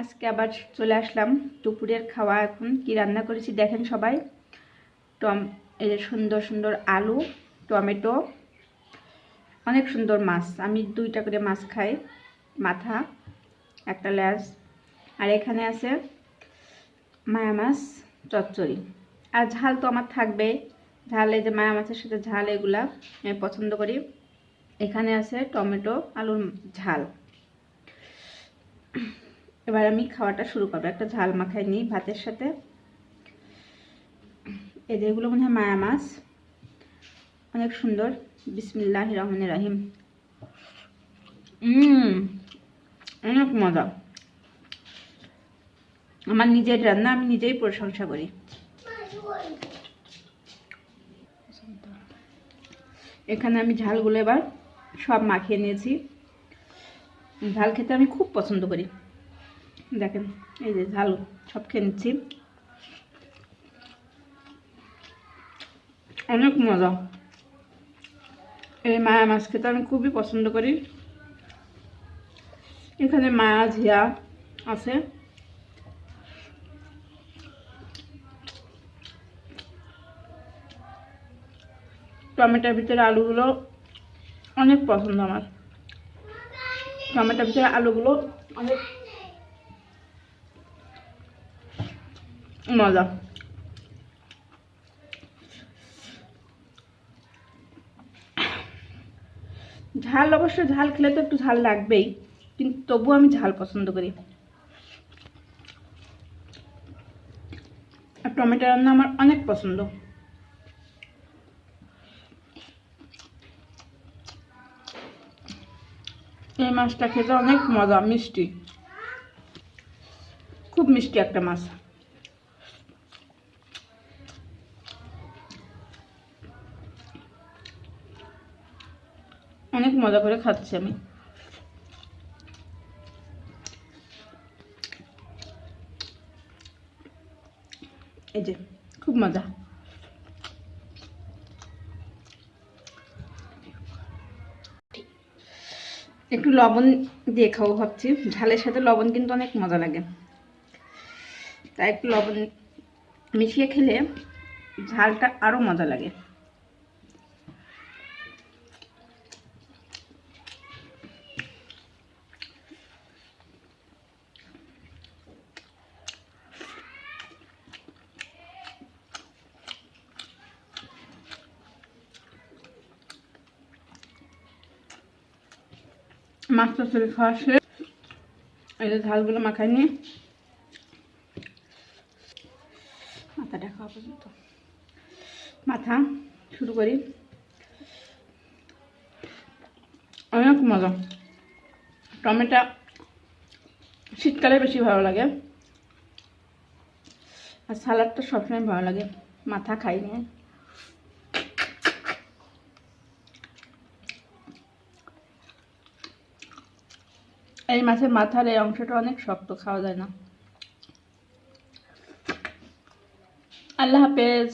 আজকে আবার চলে আসলাম দুপুরের খাওয়া এখন। কি রান্না করেছি দেখেন সবাই? টম, এই যে সুন্দর সুন্দর আলু, টমেটো, অনেক সুন্দর মাছ। আমি দুইটা করে মাছ খাই, মাথা, একটা ল্যাস আর এখানে আছে মায়া মাছ, চচ্চড়ি। আর ঝাল তো আমার থাকবে ঝাল, এই যে মায়া মাছের সাথে ঝাল এগুলা আমি পছন্দ করি। এখানে আছে টমেটো, আলুর ঝাল। এবার আমি খাওয়াটা শুরু করব। একটা ঝাল মাখাই নিই ভাতের সাথে। এই যেগুলো মনে হয় মায়া মাছ। অনেক সুন্দর। বিসমিল্লাহ রহমান রাহিম। অনেক মজা। আমার নিজের রান্না, আমি নিজেই প্রশংসা করি। এখানে আমি ঝালগুলো এবার সব মাখিয়ে নিয়েছি। ঝাল খেতে আমি খুব পছন্দ করি। দেখেন, এই যে ঝাল, সব খেয়ে নিচ্ছি। অনেক মজা। এই মায়া মাছ খেতে আমি খুবই পছন্দ করি। এখানে মায়া ঝিয়া আছে। টমেটোর ভিতরে আলুগুলো অনেক পছন্দ আমার। টমেটোর ভিতরে আলুগুলো অনেক মজা। ঝাল, অবশ্য ঝাল খেলে তো একটু ঝাল লাগবেই, কিন্তু তবু আমি ঝাল পছন্দ করি। আর টমেটো রান্না আমার অনেক পছন্দ। এই মাছটা খেতে অনেক মজা, মিষ্টি। খুব মিষ্টি একটা মাছ। অনেক মজা করে খাচ্ছি আমি। এই যে, খুব মজা। একটু লবণ দিয়ে খাব ভাবছি। ঝালের সাথে লবণ কিন্তু অনেক মজা লাগে। তাই একটু লবণ মিশিয়ে খেলে ঝালটা আরও মজা লাগে। মাছটা চুরি খাওয়া শেষ। এই যে ঝালগুলো মাখাই নিয়ে। মাথাটা খাওয়া পর্যন্ত। মাথা শুরু করি। অনেক মজা। টমেটো শীতকালে বেশি ভালো লাগে। আর সালাডটা সবসময় ভালো লাগে। মাথা খাই নিয়ে। এই মাছের মাথার এই অংশটা অনেক শক্ত খাওয়া যায় না। আল্লাহ হাফেজ।